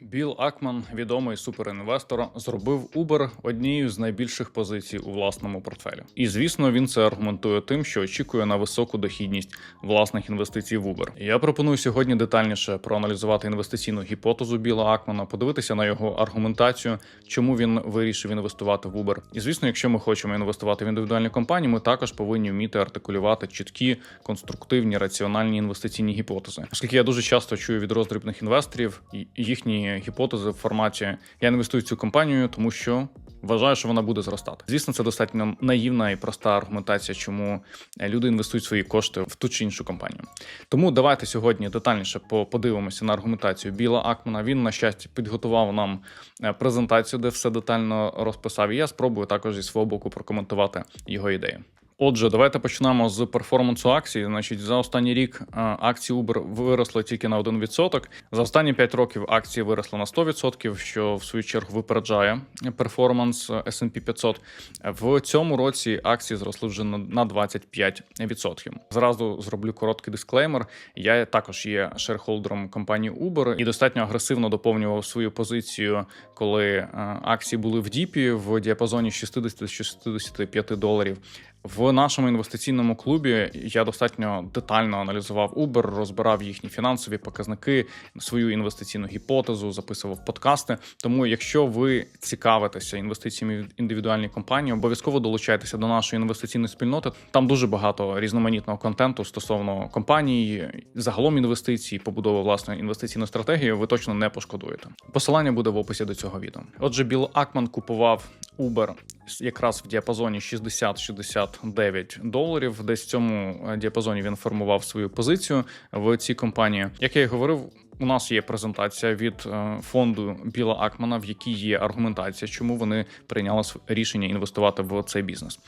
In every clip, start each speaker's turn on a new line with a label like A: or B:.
A: Біл Акман, відомий суперінвестор, зробив Uber однією з найбільших позицій у власному портфелі. І звісно, він це аргументує тим, що очікує на високу дохідність власних інвестицій в Uber. Я пропоную сьогодні детальніше проаналізувати інвестиційну гіпотезу Біла Акмана, подивитися на його аргументацію, чому він вирішив інвестувати в Uber. І звісно, якщо ми хочемо інвестувати в індивідуальні компанії, ми також повинні вміти артикулювати чіткі, конструктивні, раціональні інвестиційні гіпотези. Оскільки я дуже часто чую від роздрібних інвесторів і- гіпотези в форматі я інвестую в цю компанію, тому що. Вважаю, що вона буде зростати. Звісно, це достатньо наївна і проста аргументація, чому люди інвестують свої кошти в ту чи іншу компанію. Тому давайте сьогодні детальніше подивимося на аргументацію Біла Акмана. Він, на щастя, підготував нам е, презентацію, де все детально розписав. І я спробую також зі свого боку прокоментувати його ідеї. Отже, давайте почнемо з перформансу акції. Значить, за останній рік е, акції Uber виросли тільки на 1%. За останні 5 років акції виросли на 100%, що в свою чергу випереджає перформанс е, S&P 500. В цьому році акції зросли вже на на 25%. Зразу зроблю короткий дисклеймер. Я також є шерхолдером компанії Uber і достатньо агресивно доповнював свою позицію, коли е, акції були в діпі в діапазоні 60-65 доларів. В нашому інвестиційному клубі я достатньо детально аналізував Uber, розбирав їхні фінансові показники, свою інвестиційну гіпотезу, записував подкасти. Тому, якщо ви цікавитеся інвестиціями в індивідуальні компанії, обов'язково долучайтеся до нашої інвестиційної спільноти. Там дуже багато різноманітного контенту стосовно компаній, загалом інвестицій, побудови власної інвестиційної стратегії. Ви точно не пошкодуєте. Посилання буде в описі до цього відео. Отже, Біл Акман купував Uber якраз в діапазоні 60-69 доларів. Десь в цьому е, діапазоні він формував свою позицію в цій компанії. Як я й говорив. У нас є презентація від е, фонду Біла Акмана, в якій є аргументація, чому вони прийняли рішення інвестувати в цей бізнес.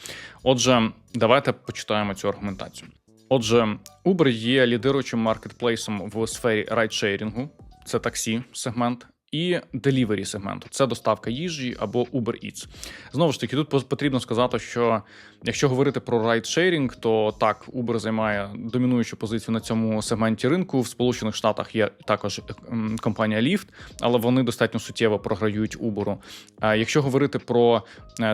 A: Отже, давайте почитаємо цю аргументацію. Отже, Uber є лідируючим маркетплейсом в сфері райдшерінгу, це таксі сегмент. І делівері сегменту це доставка їжі або Uber Eats. Знову ж таки, тут потрібно сказати, що якщо говорити про райдшерінг, то так Uber займає домінуючу позицію на цьому сегменті ринку. В Сполучених Штатах є також ем, компанія Lyft, але вони достатньо суттєво програють Uber. Якщо говорити про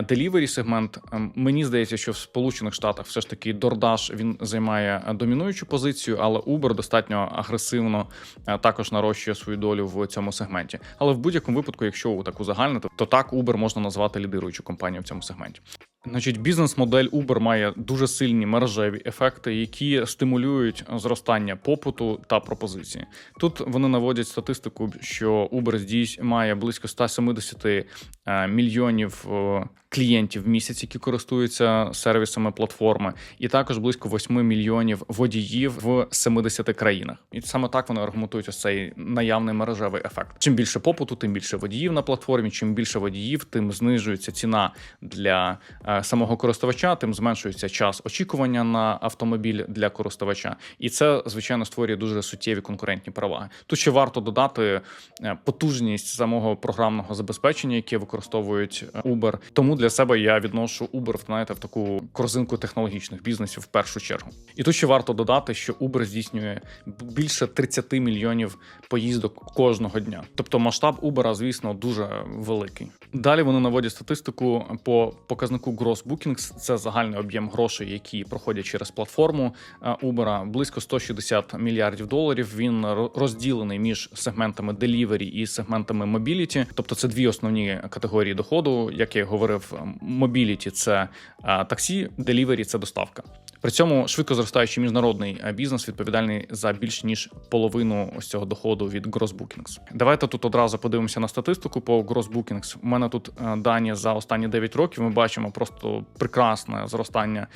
A: делівері сегмент, ем, мені здається, що в Сполучених Штатах все ж таки DoorDash він займає е, домінуючу позицію, але Uber достатньо агресивно е, також нарощує свою долю в цьому сегменті. Але в будь-якому випадку, якщо так узагальнити, то так Uber можна назвати лідируючу компанію в цьому сегменті. Значить, бізнес-модель Uber має дуже сильні мережеві ефекти, які стимулюють зростання попиту та пропозиції. Тут вони наводять статистику, що Uber здійс має близько 170 е, мільйонів е, клієнтів в місяць, які користуються сервісами платформи, і також близько 8 мільйонів водіїв в 70 країнах. І саме так вони аргументують ось цей наявний мережевий ефект. Чим більше попиту, тим більше водіїв на платформі. Чим більше водіїв, тим знижується ціна для е, самого користувача, тим зменшується час очікування на автомобіль для користувача, і це звичайно створює дуже суттєві конкурентні переваги. Тут ще варто додати е, потужність самого програмного забезпечення, яке використовують е, Uber. Тому для себе я відношу Uber знаєте, в таку корзинку технологічних бізнесів в першу чергу. І тут ще варто додати, що Uber здійснює більше 30 мільйонів поїздок кожного дня. Тобто масштаб Uber, звісно, дуже великий. Далі вони наводять статистику по показнику Gross Bookings. Це загальний об'єм грошей, які проходять через платформу е, Uber. Близько 160 мільярдів доларів. Він розділений між сегментами delivery і сегментами mobility. Тобто це дві основні категорії доходу. Як я говорив, mobility – це таксі, delivery – це доставка. При цьому швидко зростаючий міжнародний бізнес відповідальний за більш ніж половину ось цього доходу від Gross Bookings. Давайте тут одразу подивимося на статистику по Gross Bookings. У мене тут дані за останні 9 років. Ми бачимо просто прекрасне зростання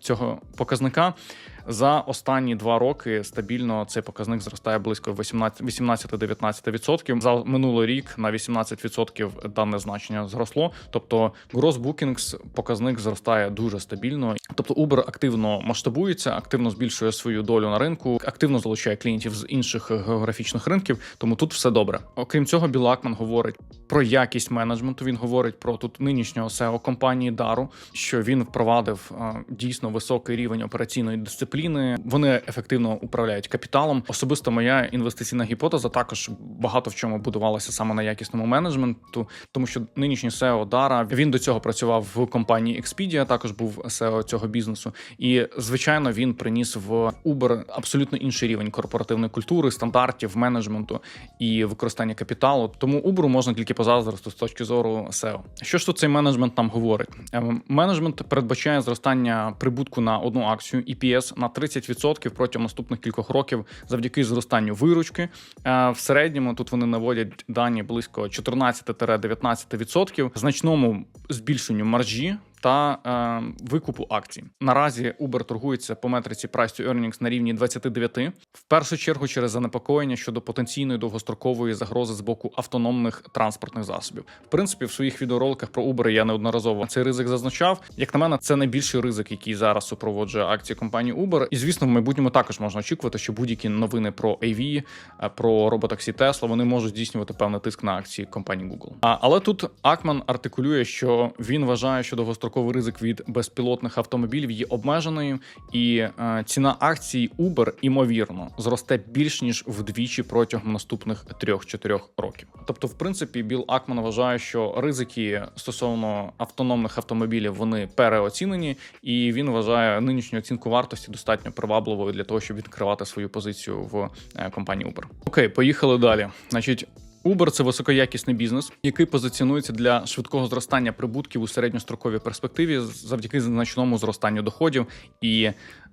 A: цього показника. За останні два роки стабільно цей показник зростає близько 18 18-19%. За минулий рік на 18% дане значення зросло. Тобто Gross Bookings показник зростає дуже стабільно. Тобто Uber активно масштабується, активно збільшує свою долю на ринку, активно залучає клієнтів з інших географічних ринків. Тому тут все добре. Окрім цього, Біл Акман говорить про якість менеджменту. Він говорить про тут нинішнього SEO компанії Дару, що він впровадив е, дійсно високий рівень операційної дисципліни. Вони ефективно управляють капіталом. Особисто моя інвестиційна гіпотеза також багато в чому будувалася саме на якісному менеджменту, тому що нинішній SEO Дара він до цього працював в компанії Expedia, також був SEO цього бізнесу. І звичайно, він приніс в Uber абсолютно інший рівень корпоративної культури, стандартів, менеджменту і використання капіталу. Тому Uber можна тільки позаздрити з точки зору SEO. Що ж тут цей менеджмент нам говорить? Ем, Менеджмент передбачає зростання прибутку на одну акцію EPS на 30% протягом наступних кількох років завдяки зростанню виручки. Е, В середньому тут вони наводять дані близько 14-19%, значному збільшенню маржі. Та е, викупу акцій наразі Uber торгується по метриці Price to Earnings на рівні 29, в першу чергу через занепокоєння щодо потенційної довгострокової загрози з боку автономних транспортних засобів. В принципі, в своїх відеороликах про Uber я неодноразово цей ризик зазначав. Як на мене, це найбільший ризик, який зараз супроводжує акції компанії Uber. І звісно, в майбутньому також можна очікувати, що будь-які новини про AV, е, про роботаксі Tesla, вони можуть здійснювати певний тиск на акції компанії Google. А, але тут Акман артикулює, що він вважає, що довгостроковий ризик від безпілотних автомобілів є обмеженою, і е, ціна акцій Uber імовірно зросте більш ніж вдвічі протягом наступних 3-4 років. Тобто, в принципі, Біл Акман вважає, що ризики стосовно автономних автомобілів вони переоцінені, і він вважає нинішню оцінку вартості достатньо привабливою для того, щоб відкривати свою позицію в е, компанії Uber. Окей, поїхали далі. Значить. Uber – це високоякісний бізнес, який позиціонується для швидкого зростання прибутків у середньостроковій перспективі завдяки значному зростанню доходів і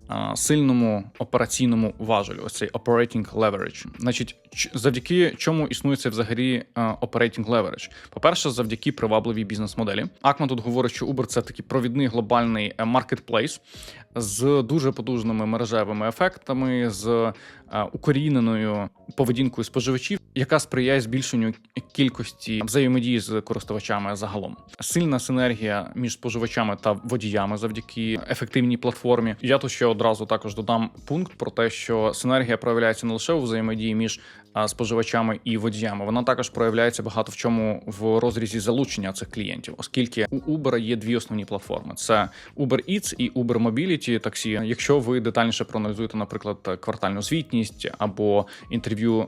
A: а, сильному операційному важелю. Ось цей operating leverage. Значить, завдяки чому існує це взагалі а, operating leverage? По-перше, завдяки привабливій бізнес-моделі. Акман тут говорить, що Uber – це такий провідний глобальний е, маркетплейс з дуже потужними мережевими ефектами, з е, укоріненою поведінкою споживачів, яка сприяє збільшенню кількості взаємодії з користувачами загалом. Сильна синергія між споживачами та водіями завдяки ефективній платформі. Я тут ще одразу також додам пункт про те, що синергія проявляється не лише у взаємодії між споживачами і водіями. Вона також проявляється багато в чому в розрізі залучення цих клієнтів, оскільки у Uber є дві основні платформи: це Uber Eats і Uber Mobility таксі. Якщо ви детальніше проаналізуєте, наприклад, квартальну звітність або інтерв'ю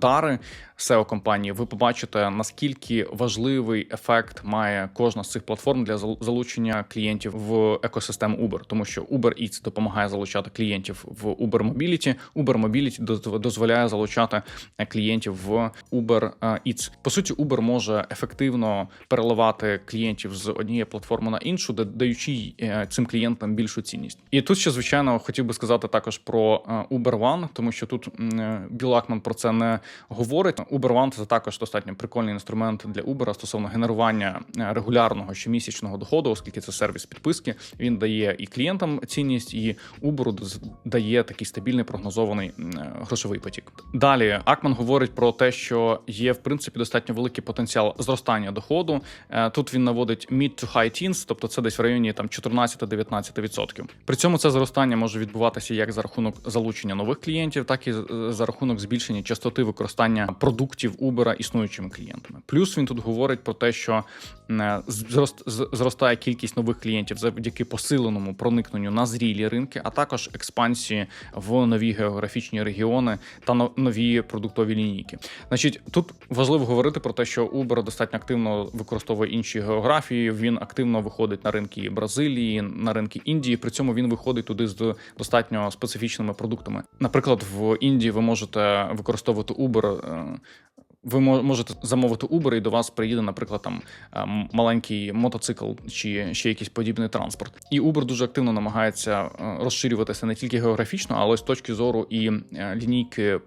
A: Дари SEO компанії, ви побачите наскільки важливий ефект має кожна з цих платформ для залучення клієнтів в екосистему Uber, тому що Uber Eats допомагає залучати клієнтів в Uber Mobility, Uber Mobility дозволяє залучати е, клієнтів в Uber е, Eats. По суті, Uber може ефективно переливати клієнтів з однієї платформи на іншу, да- даючи е, цим клієнтам більшу цінність. І тут ще звичайно хотів би сказати також про Uber One, тому що тут м, е, Біл Акман про це не говорить. Uber One – це також достатньо прикольний інструмент для Uber стосовно генерування е, регулярного щомісячного доходу, оскільки це сервіс підписки. Він дає і клієнтам цінність, і Uber дає такий стабільний прогнозований е, грошовий потік. Далі Акман говорить про те, що є в принципі достатньо великий потенціал зростання доходу. Е, Тут він наводить mid to high teens, тобто це десь в районі там 14-19%. При цьому це зростання може відбуватися як за рахунок залучення нових клієнтів, так і за рахунок збільшення частоти використання продуктів Uber існуючими клієнтами. Плюс він тут говорить про те, що е, зростає кількість нових клієнтів завдяки посиленому проникненню на зрілі ринки, а також експансії в нові географічні регіони та но- нові продуктові лінійки. Значить, тут важливо говорити про те, що Uber достатньо активно використовує інші географії. Він активно виходить на ринки Бразилії, на ринки Індії. При цьому він виходить туди з достатньо специфічними продуктами. Наприклад, в Індії ви можете використовувати Uber. Ви мо- можете замовити Uber, і до вас приїде, наприклад, там е, маленький мотоцикл чи ще якийсь подібний транспорт. І Uber дуже активно намагається е, розширюватися не тільки географічно, але й з точки зору і е, лінійки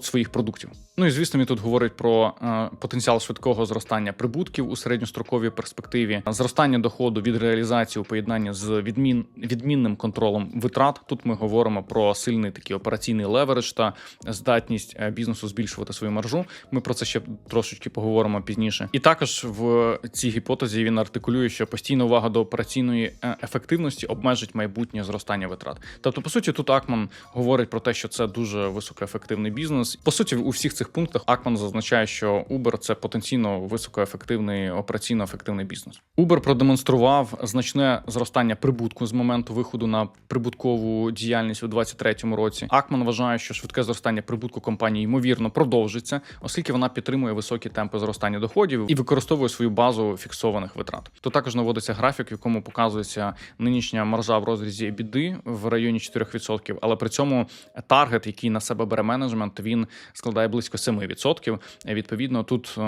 A: своїх продуктів. Ну і звісно, він тут говорить про е, потенціал швидкого зростання прибутків у середньостроковій перспективі, зростання доходу від реалізації у поєднанні з відмін, відмінним контролем витрат. Тут ми говоримо про сильний такий операційний леверидж та здатність е, бізнесу збільшувати свою маржу. Ми про це ще трошечки поговоримо пізніше. І також в цій гіпотезі він артикулює, що постійна увага до операційної е, ефективності обмежить майбутнє зростання витрат. Тобто, по суті, тут Акман говорить про те, що це дуже високоефективний бізнес. По суті, у всіх цих пунктах Акман зазначає, що Uber – це потенційно високоефективний операційно ефективний бізнес. Uber продемонстрував значне зростання прибутку з моменту виходу на прибуткову діяльність у 2023 році. Акман вважає, що швидке зростання прибутку компанії ймовірно продовжиться, оскільки вона підтримує високі темпи зростання доходів і використовує свою базу фіксованих витрат. То також наводиться графік, в якому показується нинішня маржа в розрізі біди в районі 4%, але при цьому таргет, який на себе бере менеджмент, він складає близько 7%. Відповідно, тут е,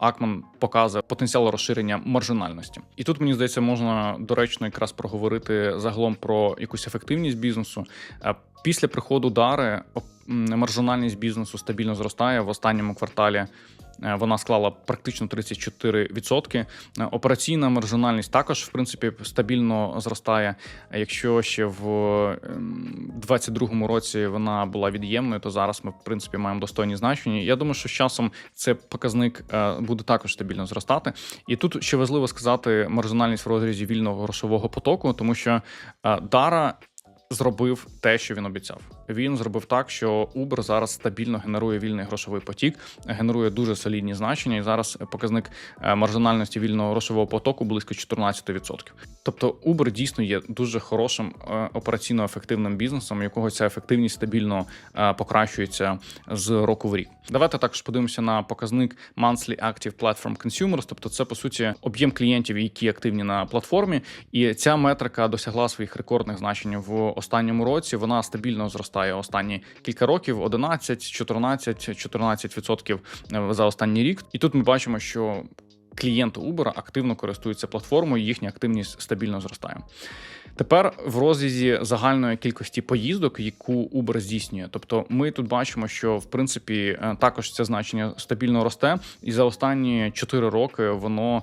A: Акман показує потенціал розширення маржинальності. І тут мені здається, можна доречно якраз проговорити загалом про якусь ефективність бізнесу. Е, Після приходу дари маржинальність бізнесу стабільно зростає в останньому кварталі. Е, Вона склала практично 34%. Е, Операційна маржинальність також, в принципі, стабільно зростає. Якщо ще в 2022 році вона була від'ємною, то зараз ми, в принципі, маємо достойні значення. Я думаю, що з часом цей показник е, буде також стабільно зростати. І тут ще важливо сказати маржинальність в розрізі вільного грошового потоку, тому що Дара зробив те, що він обіцяв. Він зробив так, що Uber зараз стабільно генерує вільний грошовий потік, генерує дуже солідні значення. І зараз показник е, маржинальності вільного грошового потоку близько 14%. Тобто Uber дійсно є дуже хорошим е, операційно ефективним бізнесом, якого ця ефективність стабільно е, покращується з року в рік. Давайте також подивимося на показник Monthly Active Platform Consumers, тобто це по суті об'єм клієнтів, які активні на платформі, і ця метрика досягла своїх рекордних значень в останньому році. Вона стабільно зростає останні кілька років: 11, 14, 14% за останній рік. І тут ми бачимо, що клієнти Uber активно користуються платформою, їхня активність стабільно зростає. Тепер в розрізі загальної кількості поїздок, яку Uber здійснює. Тобто, ми тут бачимо, що в принципі е, також це значення стабільно росте, і за останні 4 роки воно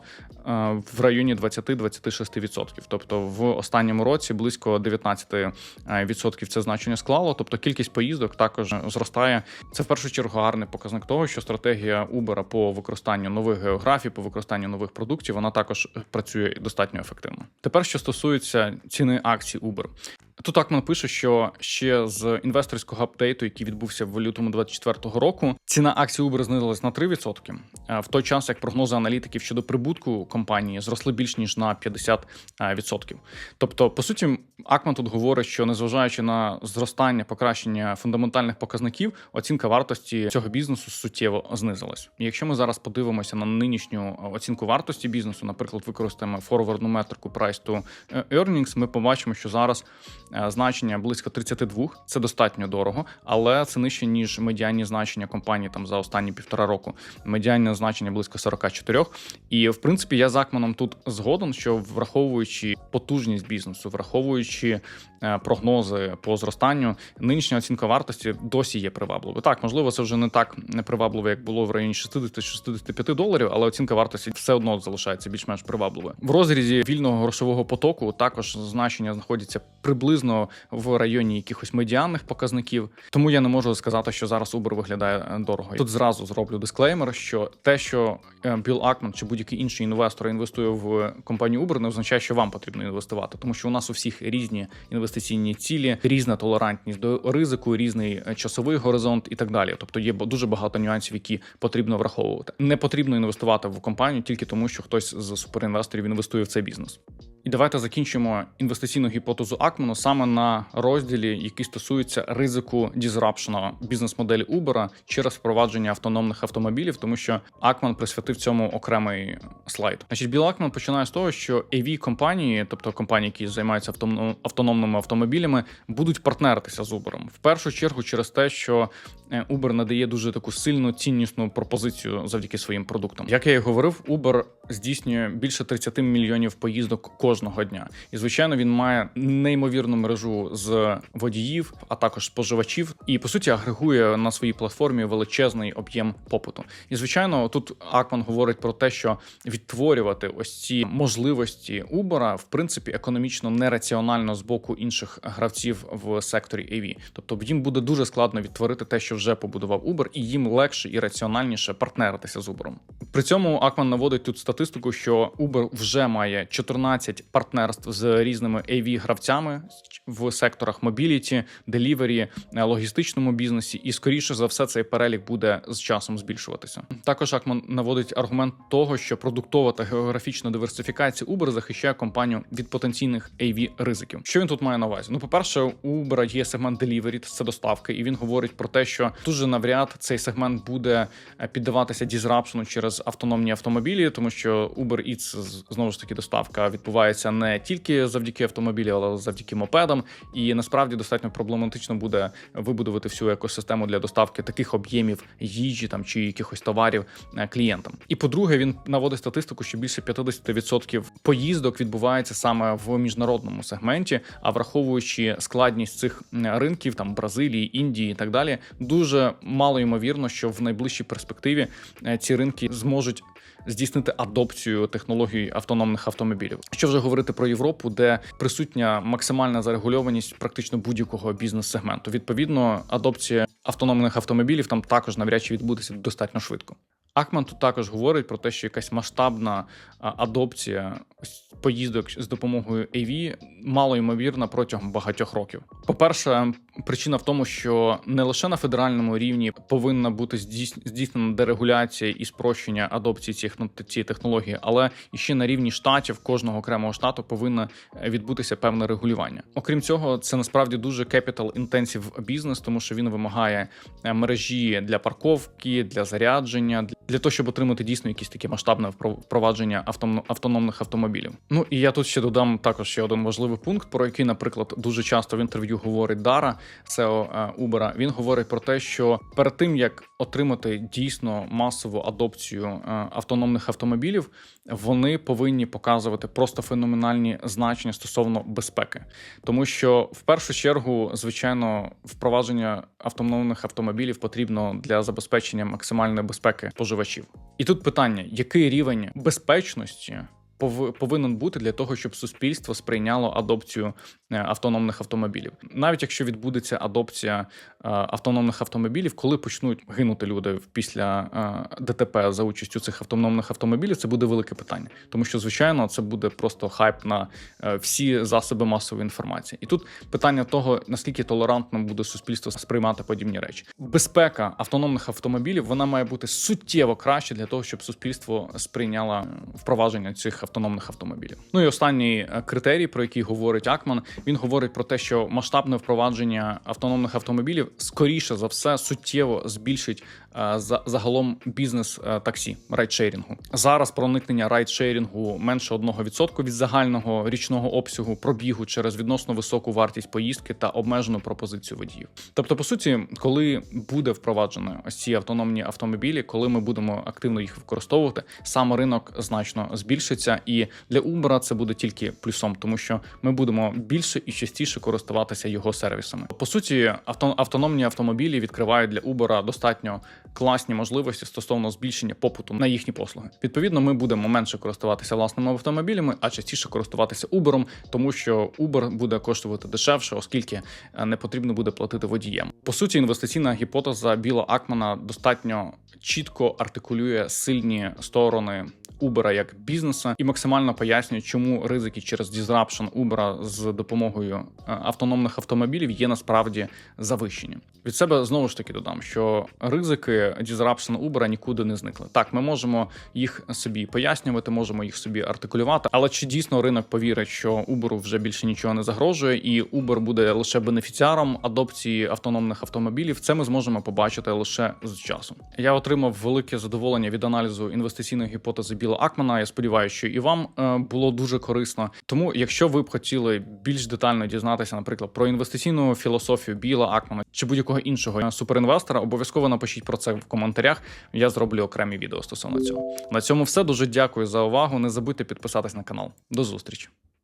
A: в районі 20-26%. Тобто, в останньому році близько 19% це значення склало. Тобто кількість поїздок також зростає. Це в першу чергу гарний показник того, що стратегія Uber по використанню нових географій, по використанню нових продуктів, вона також працює достатньо ефективно. Тепер що стосується ціни акцій Uber. Тут Акман пише, що ще з інвесторського апдейту, який відбувся в лютому 24-го року, ціна акцій Uber знизилась на 3%, в той час як прогнози аналітиків щодо прибутку компанії зросли більш ніж на 50%. Тобто, по суті, Акман тут говорить, що незважаючи на зростання покращення фундаментальних показників, оцінка вартості цього бізнесу суттєво знизилась. І якщо ми зараз подивимося на нинішню оцінку вартості бізнесу, наприклад, використаємо форвардну метрику Price to Earnings, ми побачимо, що зараз е, значення близько 32, це достатньо дорого, але це нижче ніж медіанні значення компанії там за останні півтора року. Медіанне значення близько 44. І в принципі я з Акманом тут згоден, що враховуючи потужність бізнесу, враховуючи е, прогнози по зростанню, нинішня оцінка вартості досі є привабливою. Так, можливо, це вже не так непривабливо, як було в районі 60-65 доларів, але оцінка вартості все одно залишається більш-менш привабливою. В розрізі вільного грошового потоку також значення знаходяться приблизно в районі якихось медіанних показників. Тому я не можу сказати, що зараз Uber виглядає е, дорого. Тут зразу зроблю дисклеймер, що те, що е, Білл Акман чи будь-який інший інвестор інвестує в компанію Uber, не означає, що вам потрібно інвестувати, тому що у нас у всіх різні інвестиційні цілі, різна толерантність до ризику, різний е, часовий горизонт і так далі. Тобто є дуже багато нюансів, які потрібно враховувати. Не потрібно інвестувати в компанію тільки тому, що хтось з суперінвесторів інвестує в цей бізнес. І давайте закінчимо інвестиційну гіпотезу Акману саме на розділі, який стосується ризику дізрапшена бізнес-моделі Uber через впровадження автономних автомобілів, тому що Акман присвятив цьому окремий слайд. Значить, Біл Акман починає з того, що av компанії, тобто компанії, які займаються автоном- автономними автомобілями, будуть партнеритися з Uber. В першу чергу через те, що е, Uber надає дуже таку сильну ціннісну пропозицію завдяки своїм продуктам. Як я і говорив, Uber здійснює більше 30 мільйонів поїздок кожного дня. І звичайно, він має неймовірну мережу з водіїв, а також споживачів, і по суті агрегує на своїй платформі величезний об'єм попиту. І звичайно, тут Акман говорить про те, що відтворювати ось ці можливості Uber, в принципі економічно нераціонально з боку інших гравців в секторі AV. Тобто їм буде дуже складно відтворити те, що вже побудував Uber, і їм легше і раціональніше партнеритися з Uber. При цьому Акман наводить тут статистику, що Uber вже має 14 партнерств з різними av гравцями в секторах мобіліті, делівері, е, логістичному бізнесі, і скоріше за все цей перелік буде з часом збільшуватися. Також Акман наводить аргумент того, що продуктова та географічна диверсифікація Uber захищає компанію від потенційних av ризиків. Що він тут має на увазі? Ну, по перше, у Uber є сегмент delivery, це доставки, і він говорить про те, що дуже навряд цей сегмент буде е, піддаватися дізрапшену через автономні автомобілі, тому що Uber Eats, знову ж таки доставка відбувається не тільки завдяки автомобілі, але завдяки мопедам. І насправді достатньо проблематично буде вибудувати всю екосистему для доставки таких об'ємів їжі там чи якихось товарів е, клієнтам. І по-друге, він наводить статистику, що більше 50% поїздок відбувається саме в міжнародному сегменті. А враховуючи складність цих ринків, там Бразилії, Індії і так далі, дуже мало ймовірно, що в найближчій перспективі е, ці ринки зможуть здійснити адопцію технологій автономних автомобілів. Що вже говорити про Європу, де присутня максимальна зарегульованість практично будь-якого бізнес-сегменту. Відповідно, адопція автономних автомобілів там також навряд чи відбудеться достатньо швидко. Ахман тут також говорить про те, що якась масштабна адопція поїздок з допомогою AV мало ймовірна протягом багатьох років. По-перше, причина в тому, що не лише на федеральному рівні повинна бути здійс- здійснена дерегуляція і спрощення адопції цих ну, цієї технології, але і ще на рівні штатів кожного окремого штату повинно е, відбутися певне регулювання. Окрім цього, це насправді дуже capital intensive бізнес, тому що він вимагає е, мережі для парковки, для зарядження, для- того, щоб отримати дійсно якісь таке масштабне впро- впровадження автономних автомобілів. Ну і я тут ще додам також ще один важливий пункт, про який, наприклад, дуже часто в інтерв'ю говорить Дара, SEO е, Uber. Він говорить про те, що перед тим як отримати дійсно масову адопцію е, автономних автомобілів, вони повинні показувати просто феноменальні значення стосовно безпеки, тому що в першу чергу, звичайно, впровадження автономних автомобілів потрібно для забезпечення максимальної безпеки споживачів. І тут питання: який рівень безпечності? Пов- Повинен бути для того, щоб суспільство сприйняло адопцію е, автономних автомобілів, навіть якщо відбудеться адопція е, автономних автомобілів, коли почнуть гинути люди після е, ДТП за участю цих автономних автомобілів, це буде велике питання, тому що звичайно це буде просто хайп на всі засоби масової інформації. І тут питання того, наскільки толерантно буде суспільство сприймати подібні речі. Безпека автономних автомобілів вона має бути суттєво краще для того, щоб суспільство сприйняло впровадження цих автономних автомобілів. Ну і останній е, критерій, про який говорить Акман, він говорить про те, що масштабне впровадження автономних автомобілів скоріше за все суттєво збільшить е, за загалом бізнес е, таксі райдшерінгу. Зараз проникнення райдшерінгу менше 1% від загального річного обсягу пробігу через відносно високу вартість поїздки та обмежену пропозицію водіїв. Тобто, по суті, коли буде впроваджено ось ці автономні автомобілі, коли ми будемо активно їх використовувати, сам ринок значно збільшиться, і для Uber це буде тільки плюсом, тому що ми будемо більше і частіше користуватися його сервісами. По суті, авто, автономні автомобілі відкривають для Uber достатньо класні можливості стосовно збільшення попиту на їхні послуги. Відповідно, ми будемо менше користуватися власними автомобілями, а частіше користуватися Uber, тому що Uber буде коштувати дешевше, оскільки е, не потрібно буде платити водієм. По суті, інвестиційна гіпотеза Біла Акмана достатньо чітко артикулює сильні сторони. Uber як бізнеса і максимально пояснює, чому ризики через дізрапшн Uber з допомогою е, автономних автомобілів є насправді завищені. Від себе знову ж таки додам, що ризики дізрапшн Uber нікуди не зникли. Так, ми можемо їх собі пояснювати, можемо їх собі артикулювати, але чи дійсно ринок повірить, що Uber вже більше нічого не загрожує, і Uber буде лише бенефіціаром адопції автономних автомобілів? Це ми зможемо побачити лише з часом. Я отримав велике задоволення від аналізу інвестиційної гіпотези Біла Акмана. Я сподіваюся, що і вам е, було дуже корисно. Тому, якщо ви б хотіли більш детально дізнатися, наприклад, про інвестиційну філософію Біла Акмана чи будь-якого іншого е, суперінвестора, обов'язково напишіть про це в коментарях. Я зроблю окремі відео стосовно цього. На цьому все дуже дякую за увагу. Не забудьте підписатись на канал. До зустрічі.